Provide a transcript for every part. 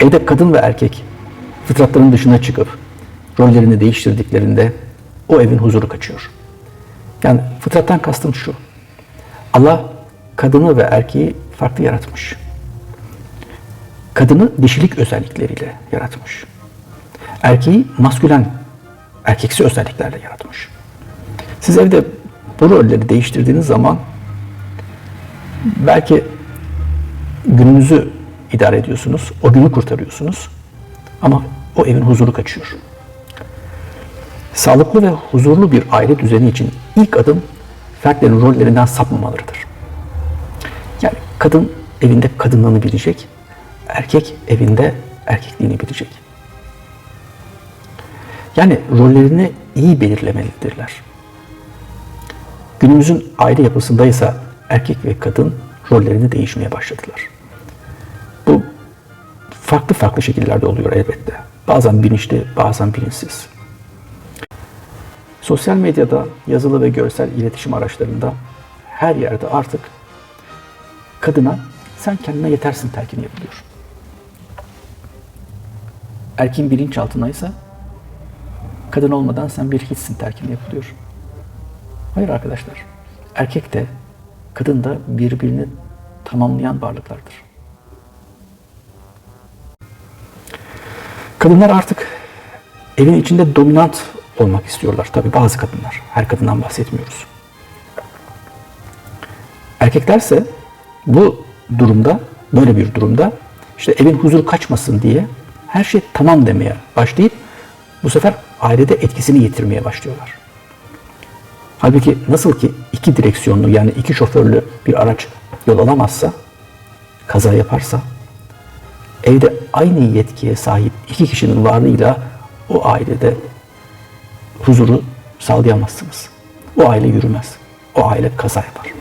Evde kadın ve erkek fıtratların dışına çıkıp rollerini değiştirdiklerinde o evin huzuru kaçıyor. Yani fıtrattan kastım şu. Allah kadını ve erkeği farklı yaratmış. Kadını dişilik özellikleriyle yaratmış. Erkeği maskülen, erkeksi özelliklerle yaratmış. Siz evde bu rolleri değiştirdiğiniz zaman belki gününüzü idare ediyorsunuz, o günü kurtarıyorsunuz ama o evin huzuru kaçıyor. Sağlıklı ve huzurlu bir aile düzeni için ilk adım fertlerin rollerinden sapmamalarıdır. Yani kadın evinde kadınlığını bilecek, erkek evinde erkekliğini bilecek. Yani rollerini iyi belirlemelidirler. Günümüzün aile yapısındaysa erkek ve kadın rollerini değişmeye başladılar. Farklı farklı şekillerde oluyor elbette. Bazen bilinçli, bazen bilinçsiz. Sosyal medyada, yazılı ve görsel iletişim araçlarında her yerde artık kadına sen kendine yetersin telkini yapılıyor. Erkeğin bilinçaltına ise kadın olmadan sen bir hiçsin telkini yapılıyor. Hayır arkadaşlar. Erkek de kadın da birbirini tamamlayan varlıklardır. Kadınlar artık evin içinde dominant olmak istiyorlar. Tabii bazı kadınlar. Her kadından bahsetmiyoruz. Erkeklerse bu durumda, böyle bir durumda işte evin huzuru kaçmasın diye her şey tamam demeye başlayıp bu sefer ailede etkisini yitirmeye başlıyorlar. Halbuki nasıl ki iki direksiyonlu yani iki şoförlü bir araç yol alamazsa, kaza yaparsa, evde aynı yetkiye sahip iki kişinin varlığıyla o ailede huzuru sağlayamazsınız. O aile yürümez. O aile kaza yapar.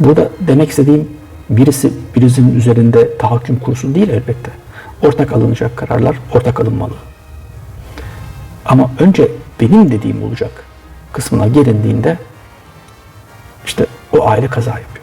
Burada demek istediğim birisi birisinin üzerinde tahakküm kursun değil elbette. Ortak alınacak kararlar ortak alınmalı. Ama önce benim dediğim olacak kısmına gelindiğinde işte o aile kaza yapıyor.